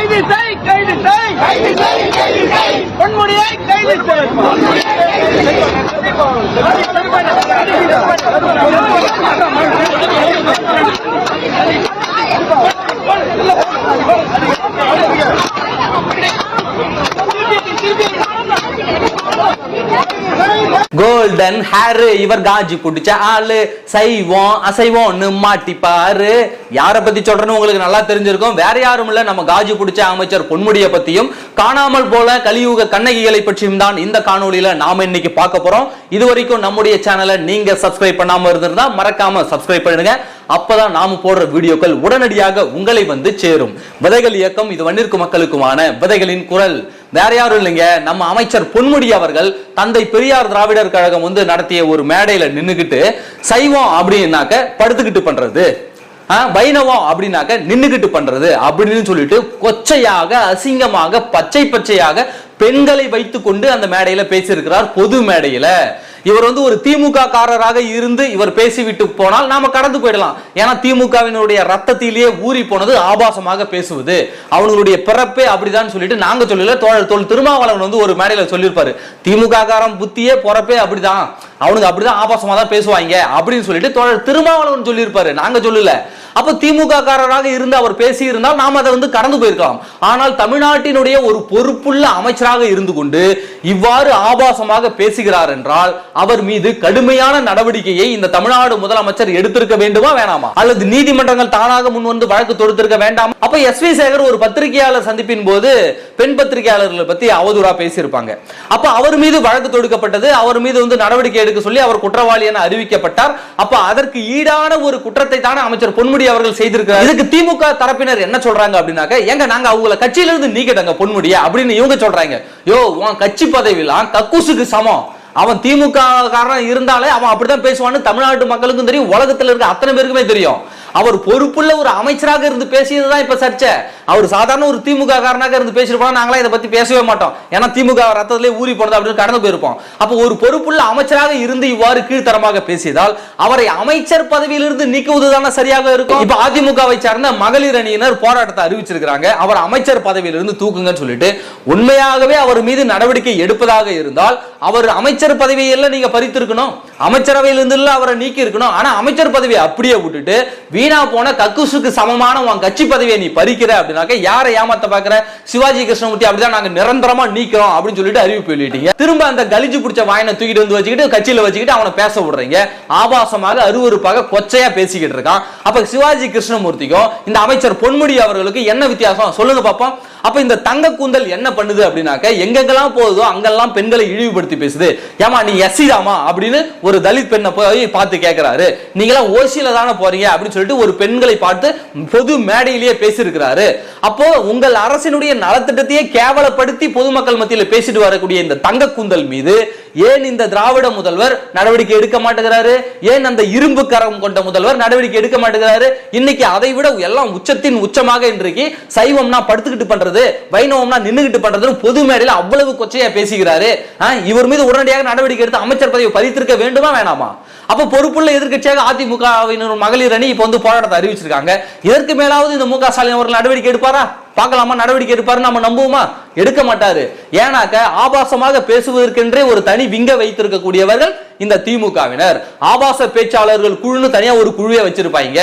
கைது செய் கைது செய். கைது செய் கைது செய். பொன்முடியை கைது செய். கோல்டன் ஹேரு இவர் காஜி குடிச்ச ஆளு. சைவம் அசைவம்னு மாட்டிப்பாரு. யார பத்தி சொல்றேன்னு உங்களுக்கு நல்லா தெரிஞ்சிருக்கும். வேற யாரும் இல்ல. நம்ம காஜி புடிச்ச அமைச்சர் பொன்முடிய பத்தியும் காணாமல் போல கலியுக கண்ணகிகளை பற்றியும் தான் இந்த காணொளியில நாம இன்னைக்கு பார்க்க போறோம். இது வரைக்கும் நம்முடைய சேனலை நீங்க சப்ஸ்கிரைப் பண்ணாம இருந்திருந்தா மறக்காம சப்ஸ்கிரைப் பண்ணுங்க. அப்பதான் நாம போடுற வீடியோக்கள் உடனடியாக உங்களை வந்து சேரும். விதைகள் இயக்கம் இது வன்னிற்கு மக்களுக்குமான விதைகளின் குரல். வேற யாரும் இல்லைங்க. நம்ம அமைச்சர் பொன்முடி அவர்கள் தந்தை பெரியார் திராவிடர் கழகம் வந்து நடத்திய ஒரு மேடையில நின்னுகிட்டு சைவம் அப்படின்னாக்க படுத்துக்கிட்டு பண்றது. ஆ, வைணவம் அப்படின்னாக்க நின்னுகிட்டு பண்றது அப்படின்னு சொல்லிட்டு கொச்சையாக அசிங்கமாக பச்சை பச்சையாக பெண்களை வைத்துக்கொண்டு அந்த மேடையில பேசியிருக்கிறார் பொது மேடையில. இவர் வந்து ஒரு திமுக காரராக இருந்து இவர் பேசிவிட்டு போனால் நாம கடந்து போயிடலாம். ஏன்னா திமுகவினுடைய ரத்தத்திலேயே ஊறி போனது ஆபாசமாக பேசுவது. அவங்களுடைய பிறப்பே அப்படிதான் சொல்லிட்டு நாங்க சொல்லல தோழர் தோல் திருமாவளவன் வந்து ஒரு மேடையில சொல்லியிருப்பாரு. திமுக காரன் புத்தியே பிறப்பே அப்படிதான். அவனுக்கு அப்படிதான் ஆபாசமா தான் பேசுவாங்க அப்படின்னு சொல்லிட்டு தோழர் திருமாவளவன் சொல்லியிருப்பாரு. நாங்க சொல்லல. அப்ப திமுக காரராக இருந்து அவர் பேசி இருந்தால் நாம் அதை வந்து கடந்து போயிருக்கலாம். ஆனால் தமிழ்நாட்டினுடைய ஒரு பொறுப்புள்ள அமைச்சராக இருந்து கொண்டு இவ்வாறு ஆபாசமாக பேசுகிறார் என்றால் அவர் மீது கடுமையான நடவடிக்கையை இந்த தமிழ்நாடு முதலமைச்சர் எடுத்திருக்க வேண்டுமா வேணாமா? அல்லது நீதிமன்றங்கள் தானாக முன் வந்து வழக்கு தொடுத்திருக்க வேண்டாம்? அப்ப எஸ் வி சேகர் ஒரு பத்திரிகையாளர் சந்திப்பின் போது பெண் பத்திரிகையாளர்களை பத்தி அவதூறா பேசியிருப்பாங்க. அப்ப அவர் மீது வழக்கு தொடுக்கப்பட்டது அவர் மீது வந்து நடவடிக்கை எடுக்க சொல்லி அவர் குற்றவாளி என அறிவிக்கப்பட்டார். அப்ப அதற்கு ஈடான ஒரு குற்றத்தை தானே அமைச்சர் பொன்முடி அவர்கள் செய்திருக்கிறார். இதுக்கு திமுக தரப்பினர் என்ன சொல்றாங்க அப்படின்னாக்க எங்க நாங்க அவங்கள கட்சியில இருந்து பொன்முடிய அப்படின்னு இவங்க சொல்றாங்க. யோ உன் கட்சி பதவியெல்லாம் கக்கூசுக்கு சமம். அவன் திமுக காரணம் இருந்தாலே அவன் அப்படிதான் பேசுவான்னு தமிழ்நாட்டு மக்களுக்கும் தெரியும் உலகத்துல இருக்க அத்தனை பேருக்குமே தெரியும். அவர் பொறுப்புள்ள ஒரு அமைச்சராக இருந்து பேசியதுதான் இப்ப சர்ச்சை. அவர் சாதாரண ஒரு திமுக காரனாக இருந்து பேசிருப்போம் நாங்களாம் இதை பத்தி பேசவே மாட்டோம். ஏன்னா திமுக ரத்தத்திலே ஊறி போனது அப்படின்னு கடந்து போயிருப்போம். அப்போ ஒரு பொறுப்புள்ள அமைச்சராக இருந்து இவ்வாறு கீழ்த்தரமாக பேசியதால் அவரை அமைச்சர் பதவியிலிருந்து நீக்குவது தானே சரியாக இருக்கும்? இப்ப அதிமுகவை சார்ந்த மகளிர் அணியினர் போராட்டத்தை அறிவிச்சிருக்கிறாங்க. அவர் அமைச்சர் பதவியிலிருந்து தூக்குங்கன்னு சொல்லிட்டு உண்மையாகவே அவர் மீது நடவடிக்கை எடுப்பதாக இருந்தால் அவர் அமைச்சர் பதவியெல்லாம் நீங்க பறித்திருக்கணும். அமைச்சரவையிலிருந்து அவரை நீக்கி இருக்கணும் ஆனா அமைச்சர் பதவியை அப்படியே விட்டுட்டு வீணா போன கக்குசுக்கு சமமான உன் கட்சி பதவியை நீ பறிக்கிற அப்படின்னாக்க யாரை ஏமாத்த பாக்குற சிவாஜி கிருஷ்ணமூர்த்தி அப்படிதான் நாங்க நிரந்தரமா நீக்கிறோம் அப்படின்னு சொல்லிட்டு அறிவிப்பு வெளியிட்டீங்க. திரும்ப அந்த கலிஜு பிடிச்ச வாயனை தூக்கிட்டு வந்து வச்சுக்கிட்டு கட்சியில வச்சுக்கிட்டு அவனை பேச விடுறீங்க. ஆபாசமாக அருவருப்பாக கொச்சையா பேசிக்கிட்டு இருக்கான். அப்ப சிவாஜி கிருஷ்ணமூர்த்திக்கும் இந்த அமைச்சர் பொன்முடி அவர்களுக்கு என்ன வித்தியாசம்? சொல்லுங்க பாப்போம். அப்ப இந்த தங்க கூந்தல் என்ன பண்ணுது அப்படின்னாக்க எங்கெங்கெல்லாம் போகுதோ அங்கெல்லாம் பெண்களை இழிவுபடுத்தி பேசுது. ஏமா நீ எஸ்சி அப்படின்னு ஒரு தலித் பெண்ணை போய் பார்த்து கேட்கிறாரு நீங்களாம் ஓசியில தானே போறீங்க அப்படின்னு சொல்லிட்டு ஒரு பெண்களை பார்த்து பொது மேடையிலேயே பேசியிருக்கிறாரு. அப்போ உங்கள் அரசினுடைய நலத்திட்டத்தையே கேவலப்படுத்தி பொதுமக்கள் மத்தியில் பேசிட்டு வரக்கூடிய இந்த தங்க கூந்தல் மீது ஏன் இந்த திராவிட முதல்வர் நடவடிக்கை எடுக்க மாட்டேங்கிறாரு? ஏன் அந்த இரும்பு கரம் கொண்ட முதல்வர் நடவடிக்கை எடுக்க மாட்டேங்கிறாரு? இன்னைக்கு அதை விட எல்லாம் உச்சத்தின் உச்சமாக இன்றைக்கு சைவம்னா படுத்துக்கிட்டு பண்றது வைணவம்னா நின்னுகிட்டு பண்றதுன்னு பொது மேடையில அவ்வளவு கொச்சையா பேசுகிறாரு இவர் மீது உடனடியாக நடவடிக்கை எடுத்து அமைச்சர் பதவி பறித்திருக்க வேண்டுமா வேணாமா? அப்ப பொறுப்புள்ள எதிர்க்கட்சியாக அதிமுகவினர் மகளிர் அணி இப்ப வந்து போராட்டத்தை அறிவிச்சிருக்காங்க. இதற்கு மேலாவது இந்த மு க ஸ்டாலின் அவர்கள் நடவடிக்கை எடுப்பாரா? பார்க்கலாமா? நடவடிக்கை எடுப்பாரு நம்ம நம்புவோமா? எடுக்க மாட்டாரு. ஏன்னாக்க ஆபாசமாக பேசுவதற்கென்றே ஒரு தனி விங்க வைத்திருக்கக்கூடியவர்கள் இந்த திமுகவினர். ஆபாச பேச்சாளர்கள் குழுன்னு தனியா ஒரு குழுவை வச்சிருப்பாங்க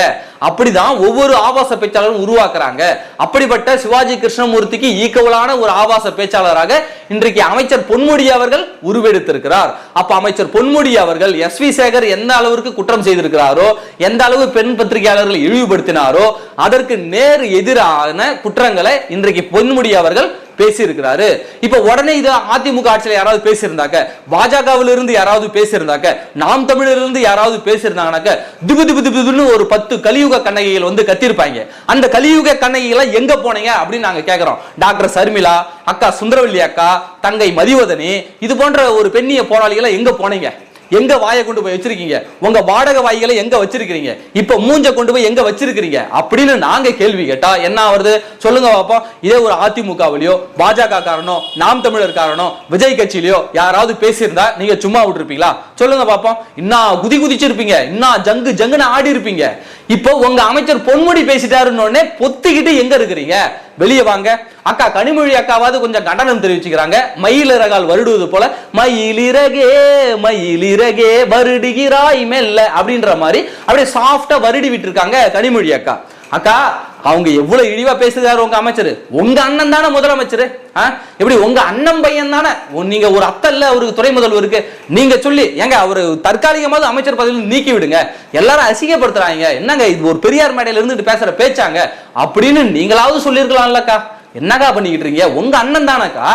அப்படிதான் ஒவ்வொரு ஆபாச பேச்சாளரும் உருவாக்குறாங்க. அப்படிப்பட்ட சிவாஜி கிருஷ்ணமூர்த்திக்கு ஈக்குவலான ஒரு ஆபாச பேச்சாளராக இன்றைக்கு அமைச்சர் பொன்முடி அவர்கள் உருவெடுத்திருக்கிறார். அப்ப அமைச்சர் பொன்முடி அவர்கள் எஸ் வி சேகர் எந்த அளவிற்கு குற்றம் செய்திருக்கிறாரோ எந்த அளவு பெண் பத்திரிகையாளர்களை இழிவுபடுத்தினாரோ அதற்கு நேர் எதிரான குற்றங்களை இன்றைக்கு பொன்முடி அவர்கள் பேசியிருக்கிறாரு. இப்போ உடனே இது அதிமுக ஆட்சியில் யாராவது பேசியிருந்தாக்க பாஜகவிலிருந்து யாராவது பேசியிருந்தாக்க நாம் தமிழிலிருந்து இருந்து யாராவது பேசியிருந்தாங்கனாக்க திபு திபு திபுன்னு ஒரு பத்து கலியுக கண்ணகிகள் வந்து கத்திருப்பாங்க அந்த கலியுக கண்ணகிகளை எங்க போனீங்க அப்படின்னு நாங்க கேட்குறோம் டாக்டர் சர்மிளா அக்கா சுந்தரவல்லி அக்கா தங்கை மதிவதனி இது போன்ற ஒரு பெண்ணிய போராளிகளை எங்க போனீங்க? எங்க வாயை கொண்டு போய் வச்சிருக்கீங்க? உங்க வாடகை வாய்களை எங்க வச்சிருக்கீங்க இப்ப மூஞ்ச கொண்டு போய் எங்க வச்சிருக்கீங்க அப்படின்னு நாங்க கேள்வி கேட்டா என்ன வருது சொல்லுங்க பாப்போம். இதே ஒரு அதிமுகவிலயோ பாஜக காரனோ நாம் தமிழர் காரணம் விஜய் கட்சியிலயோ யாராவது பேசியிருந்தா நீங்க சும்மா விட்டுருப்பீங்களா? சொல்லுங்க பாப்போம். இன்னும் குதி குதிச்சிருப்பீங்க. இன்னும் ஜங்கு ஜங்குன்னு ஆடி இருப்பீங்க இப்போ உங்க அமைச்சர் பொன்முடி பேசிட்டாருன்னு பொத்திக்கிட்டு எங்க இருக்கிறீங்க? வெளியே வாங்க. அக்கா கனிமொழி அக்காவாவது கொஞ்சம் கண்டனம் தெரிவிச்சுக்கிறாங்க. மயிலிறகால் வருடுவது போல மயிலிறகே மயிலிறகே வருடுகிறாய் மெல்ல அப்படின்ற மாதிரி அப்படியே சாஃப்டா வருடி விட்டு இருக்காங்க கனிமொழி அக்கா. அக்கா அவங்க எவ்வளவு இழிவா பேசுகிறாரு உங்க அமைச்சர்? உங்க அண்ணன் தானே முதலமைச்சர்? எப்படி உங்க அண்ணன் பையன் தானே? நீங்க ஒரு அத்தை இல்ல அவருக்கு துறை முதல்வருக்கு நீங்க சொல்லி ஏங்க அவரு தற்காலிகமாவது அமைச்சர் பதவியில் நீக்கி விடுங்க. எல்லாரும் அசிங்கப்படுத்துறாங்க. என்னங்க இது ஒரு பெரியார் மேடையில இருந்து பேசுற பேச்சாங்க? அப்படின்னு நீங்களாவது சொல்லியிருக்கலாம்லக்கா. என்னக்கா பண்ணிக்கிட்டு இருக்கீங்க? உங்க அண்ணன் தானக்கா?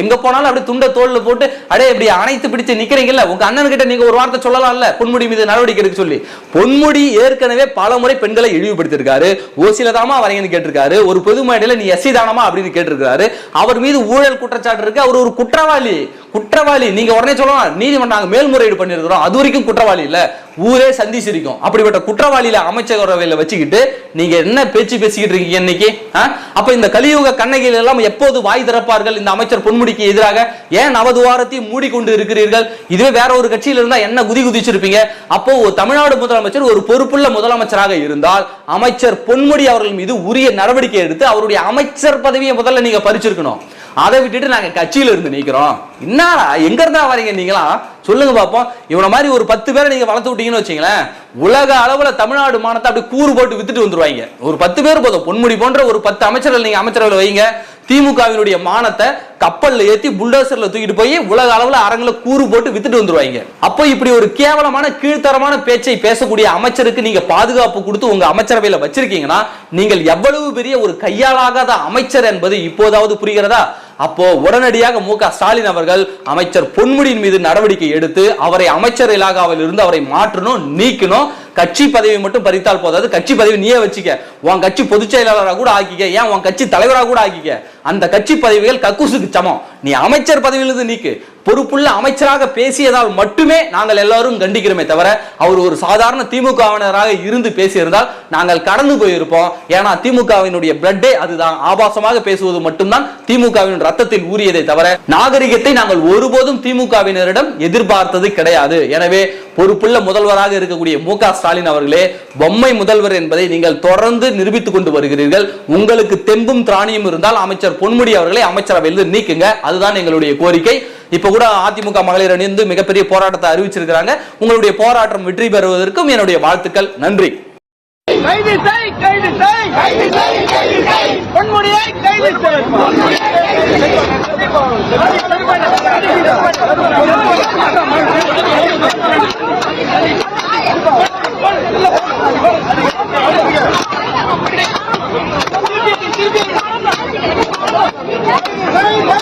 எங்க போனாலும் அப்படியே துண்ட தோல்ல போட்டு அப்படியே இப்படி அணைத்து பிடிச்சு நிக்கிறீங்கல்ல உங்க அண்ணன் கிட்ட நீங்க ஒரு வார்த்தை சொல்லலாம்ல பொன்முடி மீது நடவடிக்கை எடுக்க சொல்லி. பொன்முடி ஏற்கனவே பல முறை பெண்களை இழிவுபடுத்திருக்காரு ஓசில தாமா வரீங்கன்னு கேட்டிருக்காரு. ஒரு பொது மேடையில நீ எஸ்சி தானமா அப்படின்னு கேட்டிருக்காரு அவர் மீது ஊழல் குற்றச்சாட்டு இருக்கு. அவர் ஒரு குற்றவாளி. குற்றவாளி. நீங்க உடனே சொல்லலாம். நீதிமன்றம் நாங்க மேல்முறையீடு பண்ணிருக்கிறோம் அது வரைக்கும் குற்றவாளி இல்ல. ஊரே சந்தி சிரிக்கும் அப்படிப்பட்ட குற்றவாளியில அமைச்சரவையில வச்சுக்கிட்டு நீங்க என்ன பேச்சு பேசிக்கிட்டு இருக்கீங்க இன்னைக்கு? ஆ? அப்ப இந்த கலியுக கண்ணகிகள் எல்லாம் எப்போது வாய் திறப்பார்கள்? இந்த அமைச்சர் பொன்முடிக்கு எதிராக ஏன் நவதுவாரத்தையும் மூடிக்கொண்டு இருக்கிறீர்கள்? இதுவே வேற ஒரு கட்சியில இருந்தா என்ன குதி குதிச்சிருப்பீங்க? அப்போ ஒரு தமிழ்நாடு முதலமைச்சர் ஒரு பொறுப்புள்ள முதலமைச்சராக இருந்தால் அமைச்சர் பொன்முடி அவர்கள் மீது உரிய நடவடிக்கை எடுத்து அவருடைய அமைச்சர் பதவியை முதல்ல நீங்க பறிச்சிருக்கணும். அதை விட்டுட்டு நாங்க கட்சியில இருந்து நிக்கிறோம். என்னடா எங்க இருந்தா வரீங்க நீங்களா சொல்லுங்க பாப்போம். இவன மாதிரி ஒரு பத்து பேரை நீங்க வளர்த்து விட்டீங்கன்னு வச்சீங்களேன் உலக அளவுல தமிழ்நாடு மானத்தை அப்படி கூறு போட்டு வித்துட்டு வந்துருவாங்க. ஒரு பத்து பேர் போதும். பொன்முடி போன்ற ஒரு பத்து அமைச்சர்கள் நீங்க அமைச்சர்கள் வைங்க. திமுகவினுடைய மானத்தை கப்பல்ல ஏத்தி புல்டோசர்ல தூக்கிட்டு போய் உலக அளவுல அரங்குல கூறு போட்டு வித்துட்டு வந்துருவாங்க. அப்போ இப்படி ஒரு கேவலமான கீழ்த்தரமான பேச்சை பேசக்கூடிய அமைச்சருக்கு நீங்க பாதுகாப்பு கொடுத்து உங்க அமைச்சரவையில வச்சிருக்கீங்கன்னா நீங்கள் எவ்வளவு பெரிய ஒரு கையாளாகாத அமைச்சர் என்பது இப்போதாவது புரிகிறதா? அப்போ உடனடியாக மு க ஸ்டாலின் அவர்கள் அமைச்சர் பொன்முடியின் மீது நடவடிக்கை எடுத்து அவரை அமைச்சர் இலாகாவில் இருந்து அவரை மாற்றணும் நீக்கணும். கட்சி பதவி மட்டும் பறித்தால் போதாது. கட்சி பதவி நீயே வச்சுக்க. உன் கட்சி பொதுச் செயலாளராக கூட ஆக்கிக்க. ஏன் உன் கட்சி தலைவராக கூட ஆக்கிக்க? அந்த கட்சி பதவிகள் கக்கூசுக்கு சமம். நீ அமைச்சர் பதவியிலிருந்து நீக்கு. பொறுப்புள்ள அமைச்சராக பேசியதால் மட்டுமே நாங்கள் எல்லாரும் கண்டிக்கிறோமே தவிர அவர் ஒரு சாதாரண திமுகவினராக இருந்து பேசியிருந்தால் நாங்கள் கடந்து போயிருப்போம். ஏன்னா திமுகவினுடைய பிளட்டே அதுதான். ஆபாசமாக பேசுவது மட்டும்தான் திமுகவின் ரத்தத்தில் ஊறியதை தவிர நாகரிகத்தை நாங்கள் ஒருபோதும் திமுகவினரிடம் எதிர்பார்த்தது கிடையாது. எனவே பொறுப்புள்ள முதல்வராக இருக்கக்கூடிய மு க ஸ்டாலின் அவர்களே பொம்மை முதல்வர் என்பதை நீங்கள் தொடர்ந்து நிரூபித்துக் கொண்டு வருகிறீர்கள். உங்களுக்கு தெம்பும் திராணியும் இருந்தால் அமைச்சர் பொன்முடி அவர்களை அமைச்சரவையில் நீக்குங்க. அதுதான் எங்களுடைய கோரிக்கை. இப்ப கூட அதிமுக மகளிர் அணி வந்து மிகப்பெரிய போராட்டத்தை அறிவிச்சிருக்கிறாங்க. உங்களுடைய போராட்டம் வெற்றி பெறுவதற்கும் என்னுடைய வாழ்த்துக்கள். நன்றி. கைது செய் கைது செய். கைது செய் கைது செய். பொன்முடியை கைது செய்.